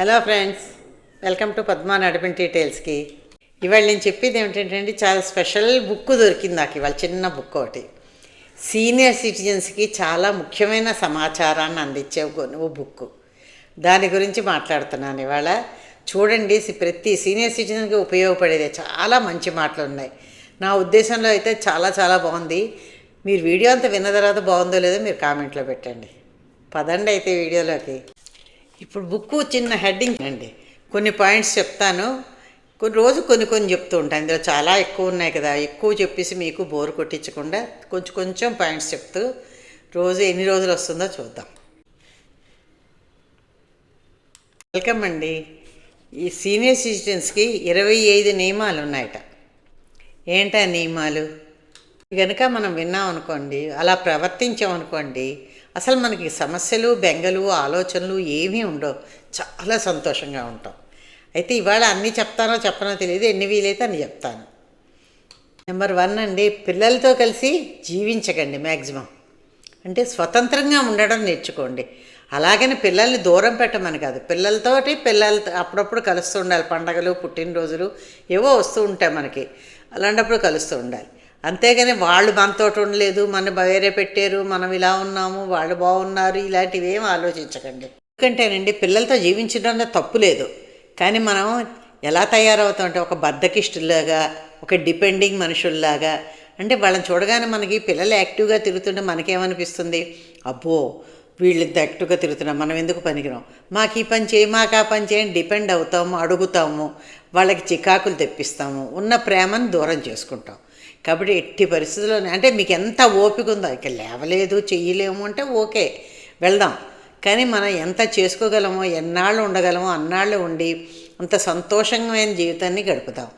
Hello friends welcome to Padma నడిపిన డీటెయిల్స్కి. ఇవాళ నేను చెప్పేది ఏమిటంటే చాలా స్పెషల్ బుక్ దొరికింది నాకు ఇవాళ చిన్న బుక్ ఒకటి. సీనియర్ సిటిజన్స్కి చాలా ముఖ్యమైన సమాచారాన్ని అందించే ఓ బుక్. దాని గురించి మాట్లాడుతున్నాను ఇవాళ. చూడండి ప్రతి సీనియర్ సిటిజన్కి ఉపయోగపడేది చాలా మంచి మాటలు ఉన్నాయి. నా ఉద్దేశంలో అయితే చాలా చాలా బాగుంది. మీరు వీడియో అంతా విన్న తర్వాత బాగుందో లేదో మీరు కామెంట్లో పెట్టండి. పదండి అయితే వీడియోలోకి. ఇప్పుడు బుక్ చిన్న హెడ్డింగ్ అండి. కొన్ని పాయింట్స్ చెప్తాను. కొన్ని రోజు కొన్ని కొన్ని చెప్తూ ఉంటాను. ఇందులో చాలా ఎక్కువ ఉన్నాయి కదా. ఎక్కువ చెప్పేసి మీకు బోర్ కొట్టించకుండా కొంచెం కొంచెం పాయింట్స్ చెప్తూ రోజు ఎన్ని రోజులు వస్తుందో చూద్దాం. వెల్కమ్ అండి. ఈ సీనియర్ సిటిజన్స్కి ఇరవై ఐదు నియమాలు ఉన్నాయట. ఏంటా నియమాలు? కనుక మనం విన్నాం అనుకోండి అలా ప్రవర్తించాం అనుకోండి అసలు మనకి సమస్యలు బెంగలు ఆలోచనలు ఏమీ ఉండవు. చాలా సంతోషంగా ఉంటాం. అయితే ఇవాళ అన్నీ చెప్తానో చెప్పనో తెలియదు ఎన్ని వీలైతే అని చెప్తాను. నెంబర్ వన్ అండి పిల్లలతో కలిసి జీవించకండి మ్యాక్సిమం అంటే స్వతంత్రంగా ఉండడం నేర్చుకోండి. అలాగని పిల్లల్ని దూరం పెట్టమని కాదు పిల్లలతోటి పిల్లలతో అప్పుడప్పుడు కలుస్తూ ఉండాలి. పండగలు పుట్టినరోజులు ఏవో వస్తూ ఉంటాయి మనకి. అలాంటప్పుడు కలుస్తూ ఉండాలి. అంతేగాని వాళ్ళు మనతో ఉండలేదు మన వేరే పెట్టారు మనం ఇలా ఉన్నాము వాళ్ళు బాగున్నారు ఇలాంటివి ఏం ఆలోచించకండి. ఎందుకంటేనండి పిల్లలతో జీవించడంలో తప్పు లేదు. కానీ మనం ఎలా తయారవుతాం అంటే ఒక బద్దకిష్టులాగా ఒక డిపెండింగ్ మనుషుల్లాగా. అంటే వాళ్ళని చూడగానే మనకి పిల్లలు యాక్టివ్గా తిరుగుతుంటే మనకేమనిపిస్తుంది? అబ్బో వీళ్ళు ఇంత యాక్టివ్గా తిరుగుతున్నాం మనం ఎందుకు పనికిరాం? మాకు ఈ పని చేయి మాకు ఆ పని చేయని డిపెండ్ అవుతాము అడుగుతాము వాళ్ళకి చికాకులు తెప్పిస్తాము ఉన్న ప్రేమను దూరం చేసుకుంటాం. కాబట్టి ఎట్టి పరిస్థితుల్లో అంటే మీకు ఎంత ఓపిక ఉందో ఇక లేవలేదు చెయ్యలేము అంటే ఓకే వెళ్దాం. కానీ మనం ఎంత చేసుకోగలమో ఎన్నాళ్ళు ఉండగలమో అన్నాళ్ళు ఉండి అంత సంతోషమైన జీవితాన్ని గడుపుతాం.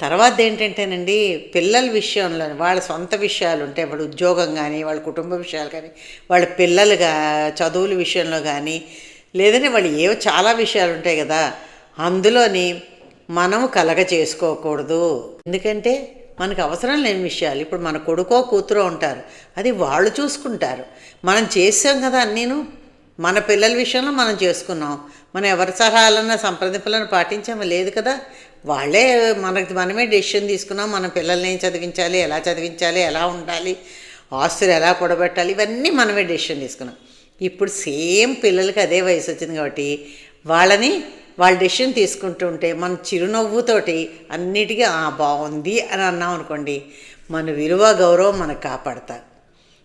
తర్వాత ఏంటంటేనండి పిల్లల విషయంలో వాళ్ళ సొంత విషయాలు ఉంటాయి వాళ్ళ ఉద్యోగం కానీ వాళ్ళ కుటుంబ విషయాలు కానీ వాళ్ళ పిల్లలుగా చదువుల విషయంలో కానీ లేదంటే వాళ్ళు ఏవో చాలా విషయాలు ఉంటాయి కదా అందులోని మనము కలగ చేసుకోకూడదు. ఎందుకంటే మనకు అవసరం లేని విషయాలు. ఇప్పుడు మన కొడుకో కూతురో ఉంటారు. అది వాళ్ళు చూసుకుంటారు. మనం చేసాం కదా నేను మన పిల్లల విషయంలో మనం చేసుకున్నాం. మనం ఎవరి సలహాలన్నా సంప్రదింపులను పాటించామో? లేదు కదా. వాళ్ళే మనకి మనమే డెసిషన్ తీసుకున్నాం. మన పిల్లల్ని ఏం చదివించాలి? ఎలా చదివించాలి? ఎలా ఉండాలి? ఆస్తులు ఎలా కూడబెట్టాలి? ఇవన్నీ మనమే డెసిషన్ తీసుకున్నాం. ఇప్పుడు సేమ్ పిల్లలకి అదే వయసు వచ్చింది కాబట్టి వాళ్ళని వాళ్ళ డెసిషన్ తీసుకుంటూ ఉంటే మన చిరునవ్వుతోటి అన్నిటికీ "ఆ, బాగుంది అని అన్నాం అనుకోండి మన విలువ గౌరవం మనకు కాపాడతారు.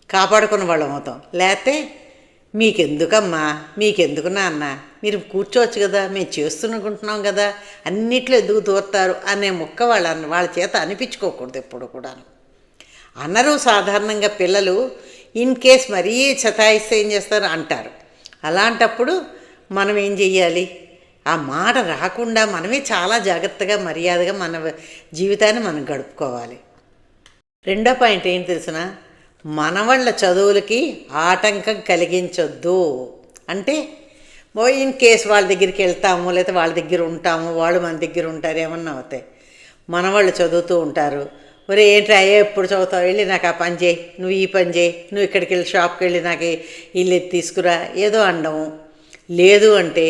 కాపాడుకున్న వాళ్ళం అవుతాం. లేకపోతే మీకెందుకమ్మా? మీకెందుకు నాన్న? మీరు కూర్చోవచ్చు కదా మేము చేస్తునుకుంటున్నాం కదా అన్నిట్లో ఎందుకు దూరతారు? అనే ముక్క వాళ్ళ వాళ్ళ చేత అనిపించుకోకూడదు ఎప్పుడు కూడా అనరు సాధారణంగా పిల్లలు ఇన్ కేస్ మరీ చతాయిస్తే ఏం చేస్తారు? అంటారు. అలాంటప్పుడు మనం ఏం చెయ్యాలి? ఆ మాట రాకుండా మనమే చాలా జాగ్రత్తగా మర్యాదగా మన జీవితాన్ని మనం గడుపుకోవాలి. రెండో పాయింట్ ఏంటి తెలిసిన? మనవాళ్ళ చదువులకి ఆటంకం కలిగించొద్దు. అంటే ఓ ఇన్ కేస్ వాళ్ళ దగ్గరికి వెళ్తాము లేదా వాళ్ళ దగ్గర ఉంటాము వాళ్ళు మన దగ్గర ఉంటారు ఏమన్నా అవుతాయి. మనవాళ్ళు చదువుతూ ఉంటారు. ఒరే ఏంటి అయ్యే ఎప్పుడు చదువుతావు? వెళ్ళి నాకు ఆ పని చేయి నువ్వు ఈ పని చేయి నువ్వు ఇక్కడికి వెళ్ళి షాప్కి వెళ్ళి నాకు ఇల్లు తీసుకురా ఏదో అండము. లేదు అంటే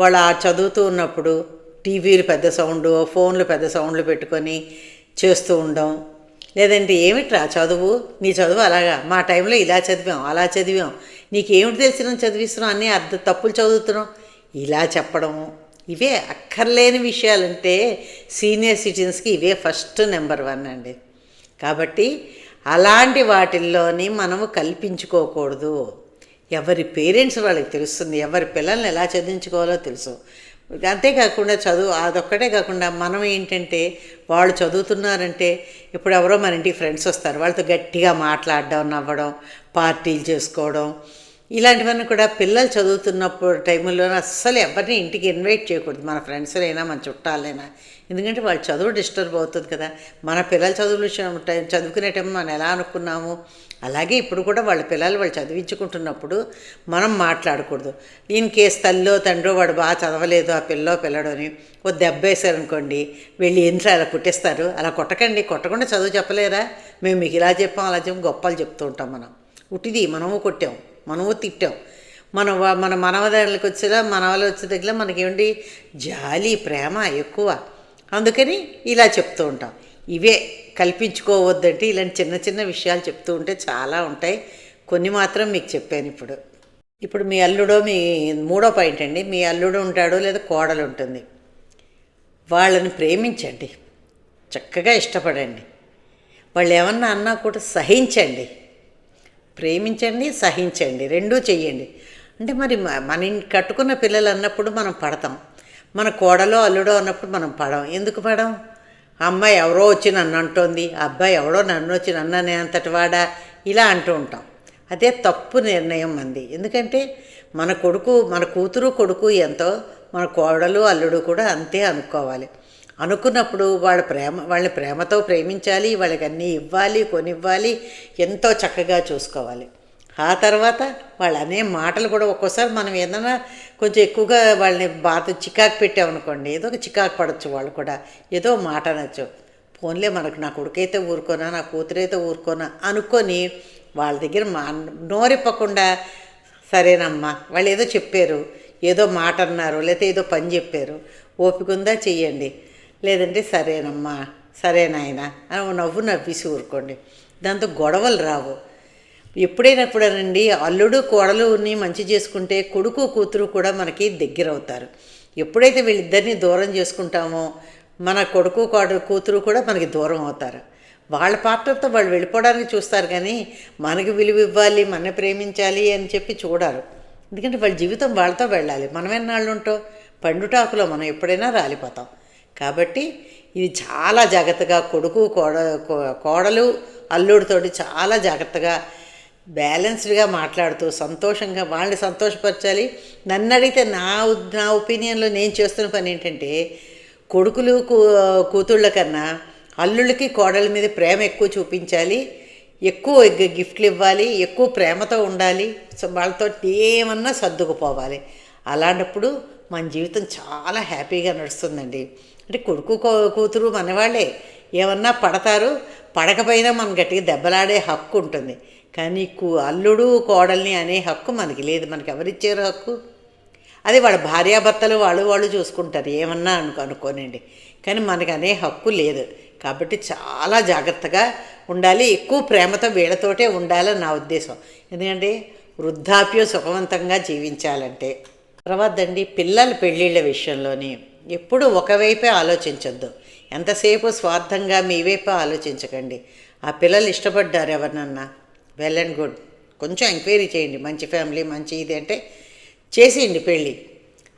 వాళ్ళు ఆ చదువుతూ ఉన్నప్పుడు టీవీలు పెద్ద సౌండ్ ఫోన్లు పెద్ద సౌండ్లు పెట్టుకొని చేస్తూ ఉండడం లేదంటే ఏమిట్రా చదువు? నీ చదువు అలాగా? మా టైంలో ఇలా చదివాం అలా చదివాం. నీకేమిటి తెలిసిన చదివిస్తున్నాం అన్నీ అర్ధ తప్పులు చదువుతున్నాం ఇలా చెప్పడము ఇవే అక్కర్లేని విషయాలంటే సీనియర్ సిటిజన్స్కి ఇవే ఫస్ట్ నెంబర్ వన్ అండి. కాబట్టి అలాంటి వాటిల్లోని మనము కల్పించుకోకూడదు. ఎవరి పేరెంట్స్ వాళ్ళకి తెలుస్తుంది ఎవరి పిల్లల్ని ఎలా చదివించుకోవాలో తెలుసు. అంతేకాకుండా చదువు అదొక్కటే కాకుండా మనం ఏంటంటే వాళ్ళు చదువుతున్నారంటే ఇప్పుడు ఎవరో మన ఇంటికి ఫ్రెండ్స్ వస్తారు. వాళ్ళతో గట్టిగా మాట్లాడడం నవ్వడం పార్టీలు చేసుకోవడం ఇలాంటివన్నీ కూడా పిల్లలు చదువుతున్నప్పుడు టైంలో అస్సలు ఎవరిని ఇంటికి ఇన్వైట్ చేయకూడదు. మన ఫ్రెండ్స్లైనా మన చుట్టాలైనా. ఎందుకంటే వాళ్ళ చదువు డిస్టర్బ్ అవుతుంది కదా. మన పిల్లల చదువుల విషయం టైం చదువుకునే టైం మనం ఎలా అనుకున్నాము? అలాగే ఇప్పుడు కూడా వాళ్ళ పిల్లలు వాళ్ళు చదివించుకుంటున్నప్పుడు మనం మాట్లాడకూడదు. ఇన్ కేస్ తల్లో తండ్రో వాడు బాగా చదవలేదు ఆ పిల్లో పిల్లడు అని ఓ దెబ్బ వేశారనుకోండి వెళ్ళి ఏంట్రా అలా కుట్టేస్తారు? అలా కొట్టకండి. కొట్టకుండా చదువు చెప్పలేరా? మేము మీకు ఇలా చెప్పాం అలా చెప్పాం గొప్పలు చెప్తూ ఉంటాం మనం. ఉట్టిది మనము కొట్టాం. మనము తిట్టాం. మన మన మనవదారులకు వచ్చేలా మనవలు వచ్చే దగ్గర మనకేమిటి జాలి ప్రేమ ఎక్కువ. అందుకని ఇలా చెప్తూ ఉంటాం. ఇవే కల్పించుకోవద్దంటే ఇలాంటి చిన్న చిన్న విషయాలు చెప్తూ ఉంటే చాలా ఉంటాయి. కొన్ని మాత్రం మీకు చెప్పాను ఇప్పుడు. ఇప్పుడు మీ అల్లుడో మీ మూడో పాయింట్ అండి. మీ అల్లుడు ఉంటాడో లేదా కోడలు ఉంటుంది. వాళ్ళని ప్రేమించండి. చక్కగా ఇష్టపడండి. వాళ్ళు ఏమన్నా అన్నా కూడా సహించండి. ప్రేమించండి సహించండి రెండూ చెయ్యండి. అంటే మరి మన ఇంటి కట్టుకున్న పిల్లలు అన్నప్పుడు మనం పడతాం. మన కోడలో అల్లుడో అన్నప్పుడు మనం పడం ఎందుకు పడం అమ్మాయి ఎవరో వచ్చి నన్ను అంటోంది అబ్బాయి ఎవడో నన్ను వచ్చి నన్ను అనే అంతటి వాడా? ఇలా అంటూ ఉంటాం. అదే తప్పు నిర్ణయం మంది ఎందుకంటే మన కొడుకు మన కూతురు కొడుకు ఎంతో మన కోడలు అల్లుడు కూడా అంతే అనుకోవాలి. అనుకున్నప్పుడు వాళ్ళ ప్రేమ వాళ్ళని ప్రేమతో ప్రేమించాలి వాళ్ళకి అన్నీ ఇవ్వాలి కొనివ్వాలి ఎంతో చక్కగా చూసుకోవాలి. ఆ తర్వాత వాళ్ళు అనే మాటలు కూడా ఒక్కోసారి మనం ఏదైనా కొంచెం ఎక్కువగా వాళ్ళని బాధ చికాకు పెట్టామనుకోండి ఏదో ఒక చికాకు పడవచ్చు వాళ్ళు కూడా ఏదో మాట అనొచ్చు. ఫోన్లే మనకు నా కొడుకైతే ఊరుకోనా నా కూతురైతే ఊరుకోనా అనుకొని వాళ్ళ దగ్గర మా నోరిప్పకుండా సరేనమ్మా వాళ్ళు ఏదో చెప్పారు ఏదో మాట అన్నారు లేకపోతే ఏదో పని చెప్పారు ఓపిక ఉందా? చెయ్యండి. లేదంటే సరేనమ్మా సరేనాయన అని నవ్వు నవ్వేసి ఊరుకోండి. దాంతో గొడవలు రావు. ఎప్పుడైనప్పుడేనండి అల్లుడు కోడలుని మంచి చేసుకుంటే కొడుకు కూతురు కూడా మనకి దగ్గర అవుతారు ఎప్పుడైతే వీళ్ళిద్దరిని దూరం చేసుకుంటామో మన కొడుకు కోడలు కూతురు కూడా మనకి దూరం అవుతారు. వాళ్ళ పాత్రతో వాళ్ళు వెళ్ళిపోవడానికి చూస్తారు కానీ మనకి విలువ ఇవ్వాలి మన ప్రేమించాలి అని చెప్పి చూడరు. ఎందుకంటే వాళ్ళ జీవితం వాళ్ళతో వెళ్ళాలి. మనం ఎన్నాళ్ళు ఉంటాం పండుటాకులో మనం ఎప్పుడైనా రాలిపోతాం. కాబట్టి ఇది చాలా జాగ్రత్తగా కొడుకు కోడ కో- కోడలు అల్లుడితోటి చాలా జాగ్రత్తగా బ్యాలెన్స్డ్గా మాట్లాడుతూ సంతోషంగా వాళ్ళని సంతోషపరచాలి. నన్ను అడిగితే నా నా ఒపీనియన్లో నేను చేస్తున్న పని ఏంటంటే కొడుకులు కూ కూతుళ్ళ కన్నా అల్లుళ్ళకి కోడల మీద ప్రేమ ఎక్కువ చూపించాలి. ఎక్కువ గిఫ్ట్లు ఇవ్వాలి. ఎక్కువ ప్రేమతో ఉండాలి. సో వాళ్ళతో ఏమన్నా సర్దుకుపోవాలి. అలాంటప్పుడు మన జీవితం చాలా హ్యాపీగా నడుస్తుందండి. అంటే కొడుకు కూతురు మనవాళ్ళే. ఏమన్నా పడతారు? పడకపోయినా మనం గట్టిగా దెబ్బలాడే హక్కు ఉంటుంది. కానీ కూ అల్లుడు కోడల్ని అనే హక్కు మనకి లేదు. మనకి ఎవరిచ్చారు హక్కు? అది వాళ్ళ భార్యాభర్తలు వాళ్ళు వాళ్ళు చూసుకుంటారు. ఏమన్నా అనుకో అనుకోనండి కానీ మనకు అనే హక్కు లేదు. కాబట్టి చాలా జాగ్రత్తగా ఉండాలి. ఎక్కువ ప్రేమతో వీళ్ళతోటే ఉండాలని నా ఉద్దేశం. ఎందుకంటే వృద్ధాప్యం సుఖవంతంగా జీవించాలంటే. తర్వాత అండి పిల్లల పెళ్ళిళ్ళ విషయంలోని ఎప్పుడు ఒకవైపే ఆలోచించొద్దు. ఎంతసేపు స్వార్థంగా మీ వైపే ఆలోచించకండి. ఆ పిల్లలు ఇష్టపడ్డారు ఎవరినన్నా? Well and good. కొంచెం ఎంక్వైరీ చేయండి. మంచి ఫ్యామిలీ మంచి ఇది అంటే చేసేయండి పెళ్ళి.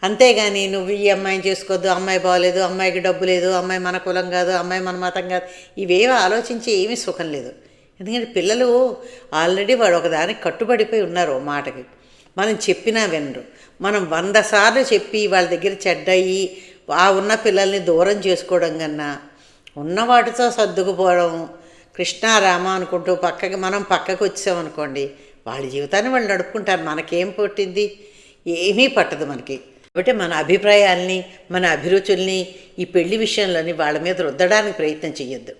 అంతేగాని నువ్వు ఈ అమ్మాయిని చేసుకోవద్దు అమ్మాయి బాగలేదు అమ్మాయికి డబ్బు లేదు. అమ్మాయి మన కులం కాదు. అమ్మాయి మన మతం కాదు. ఇవేవి ఆలోచించి ఏమీ సుఖం లేదు. ఎందుకంటే పిల్లలు ఆల్రెడీ వాడు ఒకదానికి కట్టుబడిపోయి ఉన్నారు ఓ మాటకి. మనం చెప్పినా వినరు. మనం వంద సార్లు చెప్పి వాళ్ళ దగ్గర చెడ్డయి ఆ ఉన్న పిల్లల్ని దూరం చేసుకోవడం కన్నా ఉన్న వాటితో సర్దుకుపోవడం కృష్ణారామ అనుకుంటూ పక్కకి మనం పక్కకు వచ్చామనుకోండి వాళ్ళ జీవితాన్ని వాళ్ళు నడుపుకుంటారు. మనకేం పుట్టింది? ఏమీ పట్టదు మనకి. కాబట్టి మన అభిప్రాయాల్ని మన అభిరుచుల్ని ఈ పెళ్ళి విషయంలోని వాళ్ళ మీద రుద్దడానికి ప్రయత్నం చేయొద్దు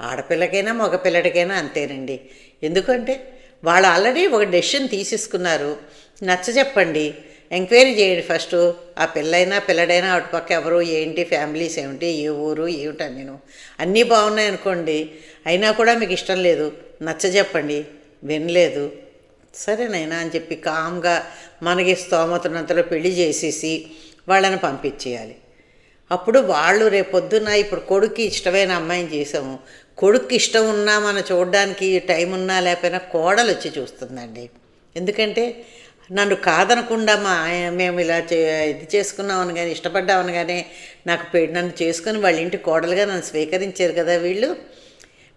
ఆడపిల్లకైనా మగపిల్లడికైనా అంతేనండి. ఎందుకంటే వాళ్ళు ఆల్రెడీ ఒక డెసిషన్ తీసేసుకున్నారు. నచ్చ చెప్పండి ఎంక్వైరీ చేయండి ఫస్ట్. ఆ పిల్లైనా పిల్లడైనా అటుపక్క ఎవరు ఏంటి ఫ్యామిలీస్ ఏమిటి ఏ ఊరు ఏమిటా నేను. అన్నీ బాగున్నాయి అనుకోండి. అయినా కూడా మీకు ఇష్టం లేదు. నచ్చ చెప్పండి. వినలేదు. సరేనైనా అని చెప్పి కామ్గా మనకి స్తోమతనంతలో పెళ్ళి చేసేసి వాళ్ళని పంపించేయాలి. అప్పుడు వాళ్ళు రేపొద్దున ఇప్పుడు కొడుక్కి ఇష్టమైన అమ్మాయిని చేసాము కొడుక్కి ఇష్టం ఉన్నా మనం చూడడానికి టైం ఉన్నా లేకపోయినా కోడలు వచ్చి చూస్తుందండి. ఎందుకంటే నన్ను కాదనకుండా మా ఆయన- మేము ఇలా చే ఇది చేసుకున్నామని కానీ ఇష్టపడ్డామని కానీ నాకు పె- నన్ను చేసుకుని వాళ్ళ ఇంటి కోడలుగా నన్ను స్వీకరించారు కదా వీళ్ళు.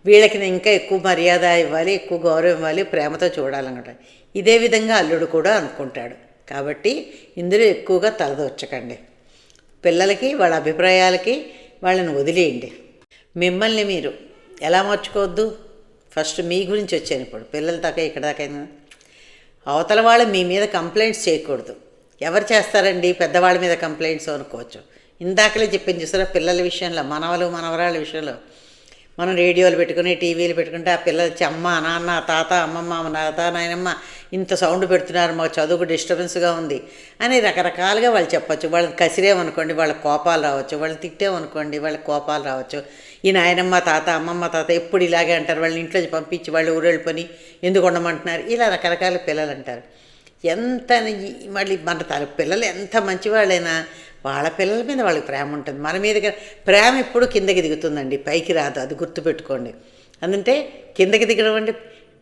వీళ్ళకి నేను ఇంకా ఎక్కువ మర్యాద ఇవ్వాలి ఎక్కువ గౌరవం ఇవ్వాలి ప్రేమతో చూడాలన్నమాట. ఇదే విధంగా అల్లుడు కూడా అనుకుంటాడు. కాబట్టి ఇందులో ఎక్కువగా తలదొచ్చకండి పిల్లలకి వాళ్ళ అభిప్రాయాలకి వాళ్ళని వదిలేయండి. మిమ్మల్ని మీరు ఎలా మార్చుకోవద్దు? ఫస్ట్ మీ గురించి వచ్చాను ఇప్పుడు. పిల్లల దాకా ఇక్కడ దాకా అవతల వాళ్ళు మీ మీద కంప్లైంట్స్ చేయకూడదు. ఎవరు చేస్తారండి? పెద్దవాళ్ళ మీద కంప్లైంట్స్ అనుకోవచ్చు. ఇందాకలే చెప్పింది చూసారా పిల్లల విషయంలో మనవలు మనవరాళ్ళ విషయంలో. మనం రేడియోలు పెట్టుకుని టీవీలు పెట్టుకుంటే ఆ పిల్లలు వచ్చి అమ్మ నాన్న తాత అమ్మమ్మ తాత నాయనమ్మ ఇంత సౌండ్ పెడుతున్నారు మాకు చదువుకు డిస్టర్బెన్స్గా ఉంది. అని రకరకాలుగా వాళ్ళు చెప్పచ్చు. వాళ్ళని కసిరేమనుకోండి వాళ్ళ కోపాలు రావచ్చు వాళ్ళని తిట్టేమనుకోండి వాళ్ళ కోపాలు రావచ్చు. ఈ నాయనమ్మ తాత అమ్మమ్మ తాత ఎప్పుడు ఇలాగే అంటారు. వాళ్ళని ఇంట్లో పంపించి వాళ్ళు ఊరెళ్ళిపోయి ఎందుకు ఉండమంటున్నారు? ఇలా రకరకాల పిల్లలు అంటారు ఎంత మళ్ళీ మన తల పిల్లలు ఎంత మంచివాళ్ళైనా వాళ్ళ పిల్లల మీద వాళ్ళకి ప్రేమ ఉంటుంది. మన మీద ప్రేమ ఎప్పుడు కిందకి దిగుతుందండి. పైకి రాదు. అది గుర్తుపెట్టుకోండి. అందుంటే కిందకి దిగడం అంటే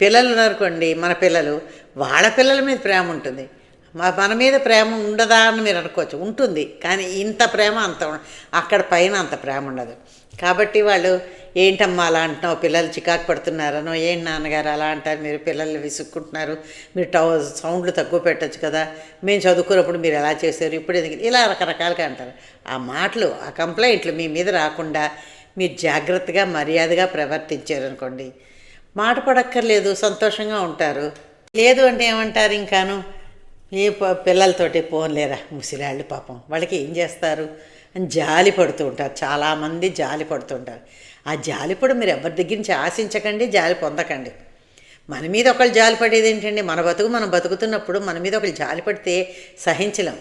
పిల్లలు ఉన్నారనుకోండి మన పిల్లలు వాళ్ళ పిల్లల మీద ప్రేమ ఉంటుంది. మా- మన మీద ప్రేమ ఉండదా అని మీరు అనుకోవచ్చు. ఉంటుంది. కానీ ఇంత ప్రేమ అంత అక్కడ పైన అంత ప్రేమ ఉండదు. కాబట్టి వాళ్ళు ఏంటమ్మా అలా అంటున్నావు? పిల్లలు చికాకు పడుతున్నారనో? ఏంటి నాన్నగారు అలా అంటారు? మీరు పిల్లల్ని విసుక్కుంటున్నారు. మీరు టవ సౌండ్లు తక్కువ పెట్టచ్చు కదా? మేము చదువుకున్నప్పుడు మీరు ఎలా చేశారు? ఇప్పుడు ఎందుకు? ఇలా రకరకాలుగా అంటారు. ఆ మాటలు ఆ కంప్లైంట్లు మీ మీద రాకుండా మీరు జాగ్రత్తగా మర్యాదగా ప్రవర్తించారనుకోండి మాట పడక్కర్లేదు సంతోషంగా ఉంటారు. లేదు అంటే ఏమంటారు ఇంకాను? ఏ పిల్లలతోటి పోన్లేరా? ముసిలాళ్ళు పాపం. వాళ్ళకి ఏం చేస్తారు? అని జాలి పడుతూ ఉంటారు. చాలామంది జాలి పడుతుంటారు ఆ జాలిపడు మీరు ఎవరి దగ్గర నుంచి ఆశించకండి జాలి పొందకండి. మన మీద ఒకళ్ళు జాలి పడేది ఏంటండి? మన బతుకు మనం బతుకుతున్నప్పుడు మన మీద ఒకళ్ళు జాలి పడితే సహించలేం.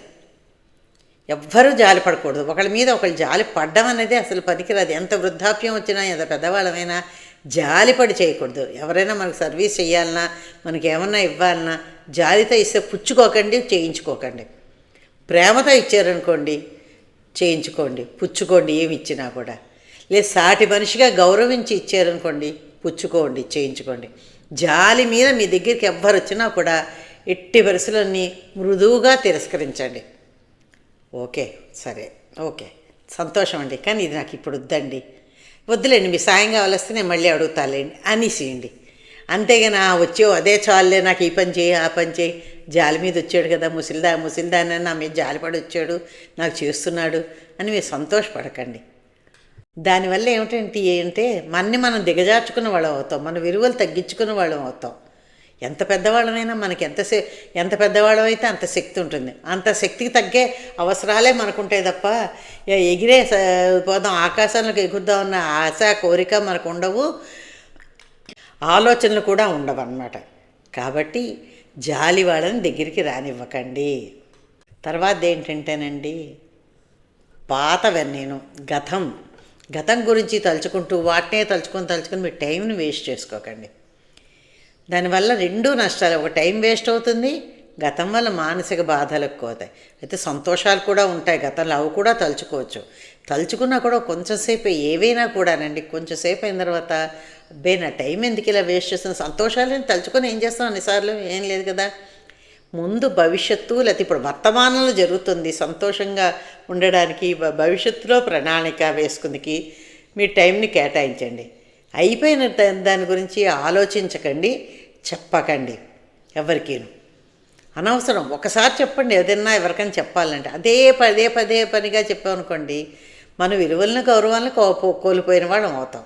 ఎవ్వరూ జాలి పడకూడదు. ఒకళ్ళ మీద ఒకళ్ళు జాలి పడ్డం అనేది అసలు పనికిరాదు. ఎంత వృద్ధాప్యం వచ్చినా ఎంత పెద్దవాళ్ళమైనా జాలిపడి చేయకూడదు. ఎవరైనా మనకు సర్వీస్ చేయాలన్నా మనకి ఏమన్నా ఇవ్వాలన్నా జాలితో ఇస్తే పుచ్చుకోకండి చేయించుకోకండి. ప్రేమతో ఇచ్చారనుకోండి చేయించుకోండి పుచ్చుకోండి ఏమి ఇచ్చినా కూడా. లేదు సాటి మనిషిగా గౌరవించి ఇచ్చారనుకోండి పుచ్చుకోండి చేయించుకోండి. జాలి మీద మీ దగ్గరికి ఎవ్వరు వచ్చినా కూడా ఎట్టి పరిస్థితులన్నీ మృదువుగా తిరస్కరించండి. ఓకే సరే ఓకే. సంతోషం అండి కానీ ఇది నాకు ఇప్పుడు వద్దండి. వద్దులేండి మీ సాయం కావాలొస్తే నేను మళ్ళీ అడుగుతాలేండి అనేసేయండి. అంతేగాని "ఆ, వచ్చావు అదే చాలులే నాకు ఈ పని చేయి ఆ పని చేయి జాలి మీద వచ్చాడు కదా ముసిల్దా ముసిలిదాన నా మీద జాలిపడి వచ్చాడు నాకు చేస్తున్నాడు అని మీరు సంతోషపడకండి. దానివల్ల ఏమిటంటే అంటే మనని మనం దిగజార్చుకున్న వాళ్ళం అవుతాం మన విలువలు తగ్గించుకున్న వాళ్ళం అవుతాం. ఎంత పెద్దవాళ్ళమైనా మనకి ఎంత ఎంత పెద్దవాళ్ళం అయితే అంత శక్తి ఉంటుంది. అంత శక్తికి తగ్గే అవసరాలే మనకుంటాయి తప్ప ఎగిరే పోదాం ఆకాశంలోకి ఎగురుదాం అన్న ఆశ కోరిక మనకు ఉండవు. ఆలోచనలు కూడా ఉండవు అన్నమాట కాబట్టి జాలి వాళ్ళని దగ్గరికి రానివ్వకండి. తర్వాత ఏంటంటేనండి పాతవన్నీను గతం. గతం గురించి తలుచుకుంటూ వాటినే తలుచుకొని తలుచుకొని మీ టైంని వేస్ట్ చేసుకోకండి. దానివల్ల రెండూ నష్టాలు ఒక టైం వేస్ట్ అవుతుంది గతం వల్ల మానసిక బాధలు ఎక్కువ అవుతాయి. అయితే సంతోషాలు కూడా ఉంటాయి. గతంలో అవి కూడా తలుచుకోవచ్చు. తలుచుకున్నా కూడా కొంచెంసేపు ఏవైనా కూడానండి. కొంచెంసేపు అయిన తర్వాత అబ్బే నా టైం ఎందుకు ఇలా వేస్ట్ చేస్తున్నా? సంతోషాలని తలుచుకొని ఏం చేస్తాం అన్నిసార్లు ఏం లేదు కదా! ముందు భవిష్యత్తు లేకపోతే ఇప్పుడు వర్తమానంలో జరుగుతుంది. సంతోషంగా ఉండడానికి భవిష్యత్తులో ప్రణాళిక వేసుకుందికి మీ టైంని కేటాయించండి. అయిపోయిన దాని గురించి ఆలోచించకండి. చెప్పకండి. ఎవరికీను. అనవసరం. ఒకసారి చెప్పండి ఏదైనా ఎవరికైనా చెప్పాలంటే. అదే పదే పదే పనిగా చెప్పామనుకోండి మన విలువలను గౌరవాలను కో- కోల్పోయిన వాళ్ళం అవుతాం.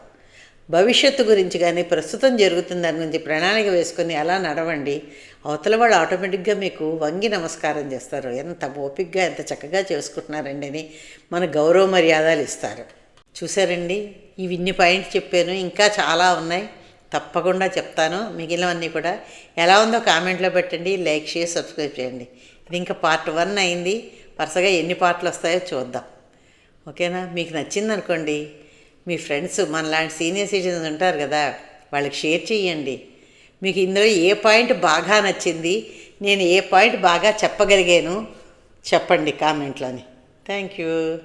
భవిష్యత్తు గురించి కానీ ప్రస్తుతం జరుగుతున్న దాని గురించి ప్రణాళిక వేసుకొని అలా నడవండి. అవతల వాళ్ళు ఆటోమేటిక్గా మీకు వంగి నమస్కారం చేస్తారు. ఎంత ఓపిక్గా ఎంత చక్కగా చేసుకుంటున్నారండి అని మన గౌరవ మర్యాదలు ఇస్తారు. చూసారండి? ఇవి ఇన్ని పాయింట్స్ చెప్పాను. ఇంకా చాలా ఉన్నాయి. తప్పకుండా చెప్తాను. మిగిలినవన్నీ కూడా ఎలా ఉందో కామెంట్లో పెట్టండి లైక్ షేర్ సబ్స్క్రైబ్ చేయండి. ఇది ఇంకా పార్ట్ వన్ అయింది. వరుసగా ఎన్ని పార్ట్లు వస్తాయో చూద్దాం. ఓకేనా? మీకు నచ్చింది అనుకోండి మీ ఫ్రెండ్స్ మనలాంటి సీనియర్ సిటిజన్స్ ఉంటారు కదా వాళ్ళకి షేర్ చేయండి. మీకు ఇందులో ఏ పాయింట్ బాగా నచ్చింది నేను ఏ పాయింట్ బాగా చెప్పగలిగాను చెప్పండి కామెంట్లోని. Thank you.